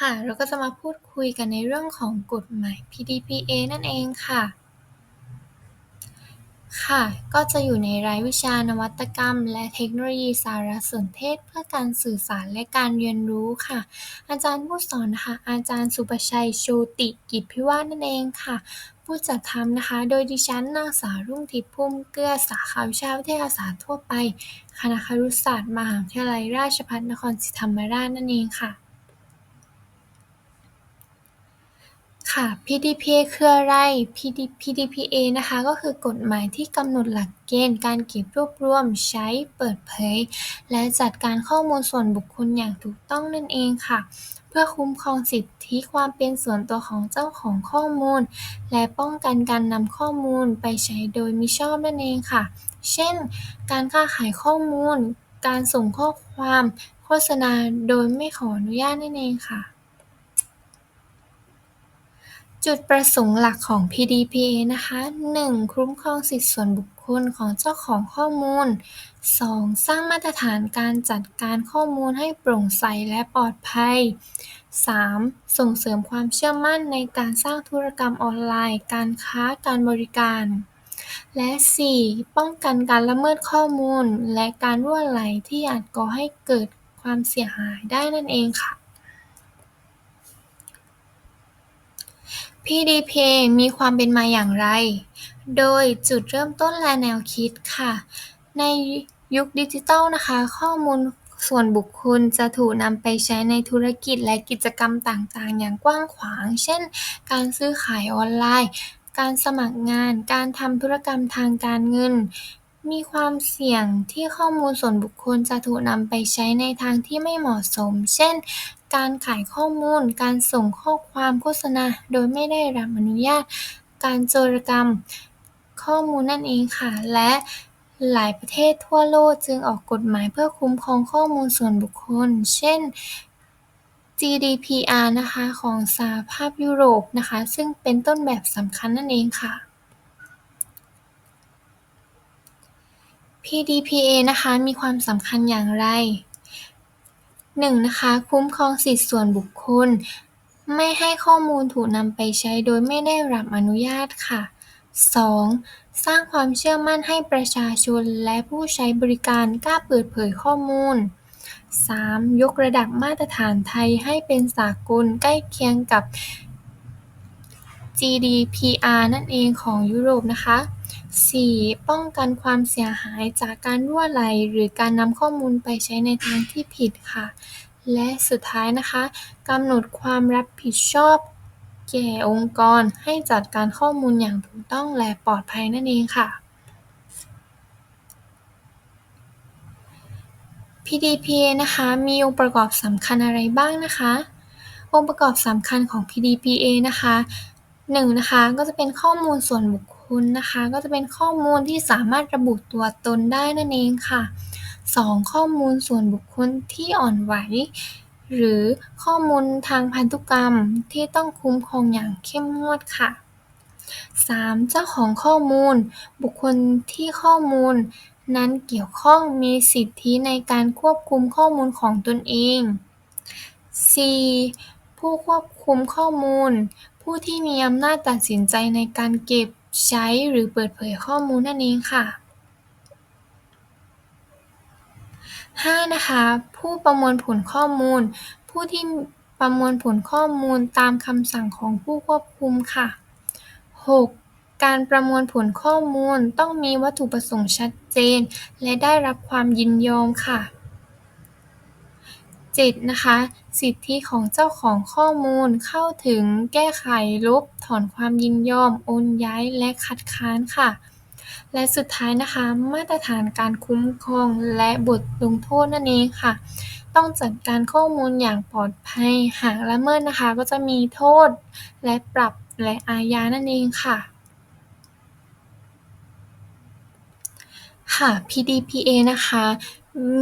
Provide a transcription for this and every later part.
ค่ะ เราก็จะมาพูดคุยกันในเรื่องของกฎหมาย PDPA นั่นเองค่ะ ค่ะ ก็จะอยู่ในรายวิชานวัตกรรม และเทคโนโลยีสารสนเทศ เพื่อการสื่อสารและการเรียนรู้ค่ะ อาจารย์ผู้สอนนะคะ อาจารย์สุภชัยโชติกิจพิวาทนั่นเองค่ะ ผู้จัดทำนะคะ โดยดิฉันนางสาวรุ่งทิพย์พุ่มเกลือสาขาวิชาวิทยาศาสตร์ทั่วไป คณะครุศาสตร์มหาวิทยาลัยราชภัฏนครศรีธรรมราชนั่นเองค่ะ ค่ะ PDPA คืออะไร PD PDPA นะคะ ก็คือกฎหมายที่กำหนดหลักเกณฑ์การเก็บรวบรวม ใช้ เปิดเผย และจัดการข้อมูลส่วนบุคคลอย่างถูกต้องนั่นเองค่ะ เพื่อคุ้มครองสิทธิความเป็นส่วนตัวของเจ้าของข้อมูล และป้องกันการนำข้อมูลไปใช้โดยมิชอบนั่นเองค่ะ เช่น การค้าขายข้อมูล การส่งข้อความ โฆษณา โดยไม่ขออนุญาตนั่นเองค่ะ จุดประสงค์หลักของ PDPA นะคะ 1. คุ้มครองสิทธิส่วนบุคคลของเจ้าของข้อมูล 2. สร้างมาตรฐานการจัดการข้อมูลให้โปร่งใสและปลอดภัย 3. ส่งเสริมความเชื่อมั่นในการสร้างธุรกรรมออนไลน์ การค้า การบริการ และ 4. ป้องกันการละเมิดข้อมูล และการรั่วไหลที่อาจก่อให้เกิดความเสียหายได้นั่นเองค่ะ PDPA มีความเป็นมาอย่างไร โดยจุดเริ่มต้นและแนวคิดค่ะ ในยุคดิจิทัลนะคะ ข้อมูลส่วนบุคคลจะถูกนำไปใช้ในธุรกิจและกิจกรรมต่างๆ อย่างกว้างขวาง เช่น การซื้อขายออนไลน์ การสมัครงาน การทำธุรกรรมทางการเงิน มีความเสี่ยงที่ข้อมูลส่วนบุคคลจะถูกนำไปใช้ในทางที่ไม่เหมาะสม เช่น การขายข้อมูล การส่งข้อความโฆษณาโดยไม่ได้รับอนุญาต การโจรกรรมข้อมูลนั่นเองค่ะ และหลายประเทศทั่วโลกจึงออกกฎหมายเพื่อคุ้มครองข้อมูลส่วนบุคคล เช่น GDPR นะคะของสหภาพยุโรปนะคะ ซึ่งเป็นต้นแบบสำคัญนั่นเองค่ะ PDPA นะคะ มีความสำคัญอย่างไร 1. นะคะ คุ้มครองสิทธิส่วนบุคคล ไม่ให้ข้อมูลถูกนำไปใช้โดยไม่ได้รับอนุญาตค่ะ 2. สร้างความเชื่อมั่นให้ประชาชนและผู้ใช้บริการกล้าเปิดเผยข้อมูล 3. ยกระดับมาตรฐานไทยให้เป็นสากลใกล้เคียงกับ GDPR นั่นเองของยุโรปนะคะ 4. ป้องกันความเสียหายจากการรั่วไหล หรือการนำข้อมูลไปใช้ในทางที่ผิดค่ะ และสุดท้ายนะคะกำหนดความรับผิดชอบแก่องค์กรให้จัดการข้อมูลอย่างถูกต้องและปลอดภัยนั่นเองค่ะ PDPA นะคะมีองค์ประกอบสำคัญอะไรบ้างนะคะ องค์ประกอบสำคัญของ PDPA นะคะ 1. นะคะก็จะเป็นข้อมูลส่วนบุคค ลนะคะ ก็จะเป็นข้อมูลที่สามารถระบุตัวตนได้นั่นเองค่ะ 2. ข้อมูลส่วนบุคคลที่อ่อนไหว หรือข้อมูลทางพันธุกรรมที่ต้องคุ้มครองอย่างเข้มงวดค่ะ 3. เจ้าของข้อมูล บุคคลที่ข้อมูล นั้นเกี่ยวข้องมีสิทธิในการควบคุมข้อมูลของตนเอง 4. ผู้ควบคุมข้อมูล ผู้ที่มีอำนาจตัดสินใจในการเก็บ ใช้หรือเปิดเผยข้อมูลนั่นเองค่ะ 5. นะคะ ผู้ประมวลผลข้อมูล ผู้ที่ประมวลผลข้อมูลตามคำสั่งของผู้ควบคุมค่ะ 6. การประมวลผลข้อมูลต้องมีวัตถุประสงค์ชัดเจน และได้รับความยินยอมค่ะ 7. นะคะ สิทธิของเจ้าของข้อมูลเข้าถึง แก้ไข ลบ ถอนความยินยอม โอนย้าย และคัดค้านค่ะ และสุดท้ายนะคะ มาตรฐานการคุ้มครองและบทลงโทษนั่นเองค่ะ ต้องจัดการข้อมูลอย่างปลอดภัย หากละเมิดนะคะ ก็จะมีโทษ และปรับ และอาญานั่นเองค่ะค่ะ PDPA นะคะ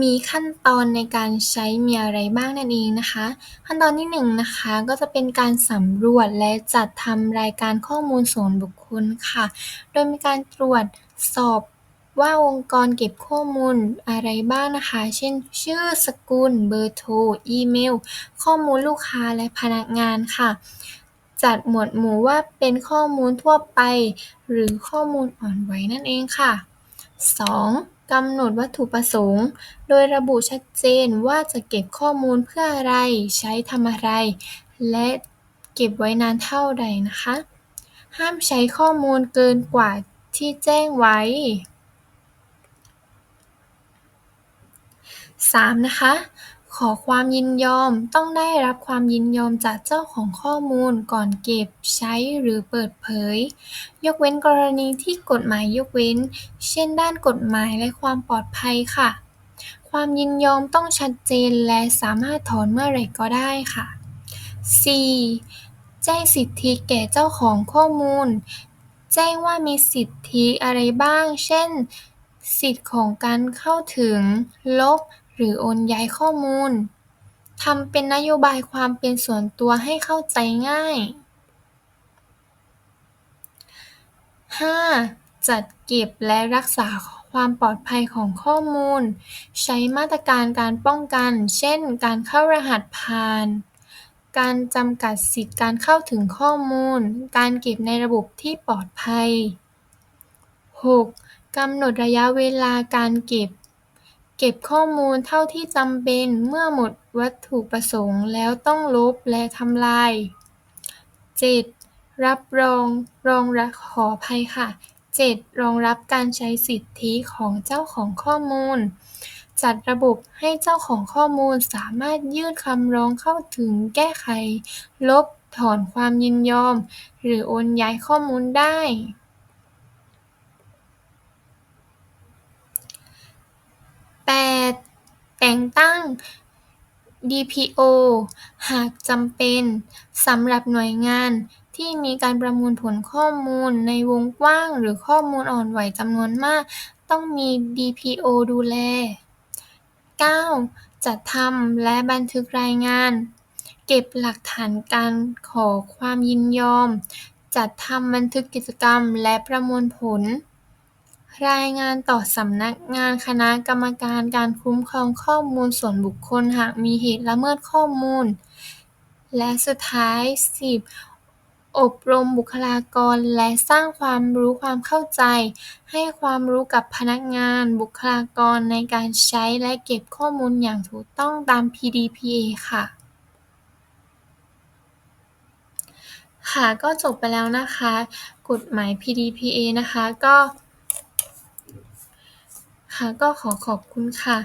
มีขั้นตอนในการใช้มีอะไรบ้างนั่นเองนะคะ ขั้นตอนที่1นะคะ ก็จะเป็นการสำรวจและจัดทำรายการข้อมูลส่วนบุคคลค่ะ โดยมีการตรวจสอบว่าองค์กรเก็บข้อมูลอะไรบ้างนะคะ เช่น ชื่อ สกุล เบอร์โทร อีเมล ข้อมูลลูกค้าและพนักงานค่ะ จัดหมวดหมู่ว่าเป็นข้อมูลทั่วไป หรือข้อมูลอ่อนไหวนั่นเองค่ะ 2. กำหนดวัตถุประสงค์ โดยระบุชัดเจนว่าจะเก็บข้อมูลเพื่ออะไร ใช้ทำอะไร และเก็บไว้นานเท่าใดนะคะ ห้ามใช้ข้อมูลเกินกว่าที่แจ้งไว้ 3. นะคะ ขอความยินยอม ต้องได้รับความยินยอมจากเจ้าของข้อมูลก่อนเก็บ ใช้ หรือเปิดเผย ยกเว้นกรณีที่กฎหมายยกเว้น เช่น ด้านกฎหมายและความปลอดภัยค่ะ ความยินยอมต้องชัดเจนและสามารถถอนเมื่อไหร่ก็ได้ค่ะ 4. แจ้งสิทธิแก่เจ้าของข้อมูล แจ้งว่ามีสิทธิอะไรบ้าง เช่น สิทธิของการเข้าถึง ลบ หรือโอนย้ายข้อมูล ทำเป็นนโยบายความเป็นส่วนตัวให้เข้าใจง่าย 5. จัดเก็บและรักษาความปลอดภัยของข้อมูล ใช้มาตรการการป้องกัน เช่น การเข้ารหัสผ่าน การจำกัดสิทธิการเข้าถึงข้อมูล การเก็บในระบบที่ปลอดภัย 6. กำหนดระยะเวลาการเก็บ เก็บข้อมูลเท่าที่จำเป็นเมื่อหมดวัตถุประสงค์แล้วต้องลบและทำลาย 7. รับรอง รองรับ ขออภัยค่ะ 7. รองรับการใช้สิทธิของเจ้าของข้อมูล จัดระบบให้เจ้าของข้อมูลสามารถยื่นคำร้องเข้าถึง แก้ไข ลบ ถอนความยินยอม หรือโอนย้ายข้อมูลได้ 8. แต่งตั้ง DPO หากจำเป็นสำหรับหน่วยงานที่มีการประมวลผลข้อมูลในวงกว้างหรือข้อมูลอ่อนไหวจำนวนมาก ต้องมี DPO ดูแล 9. จัดทำและบันทึกรายงาน เก็บหลักฐานการขอความยินยอม จัดทำบันทึกกิจกรรมและประมวลผล รายงานต่อสำนักงานคณะกรรมการการคุ้มครองข้อมูลส่วนบุคคลหากมีเหตุละเมิดข้อมูล และสุดท้าย 10. อบรมบุคลากร และสร้างความรู้ความเข้าใจ ให้ความรู้กับพนักงาน บุคลากรในการใช้และเก็บข้อมูลอย่างถูกต้องตาม PDPA ค่ะค่ะก็จบไปแล้วนะคะ กฎหมาย PDPA นะคะก็ ค่ะ ก็ขอขอบคุณค่ะ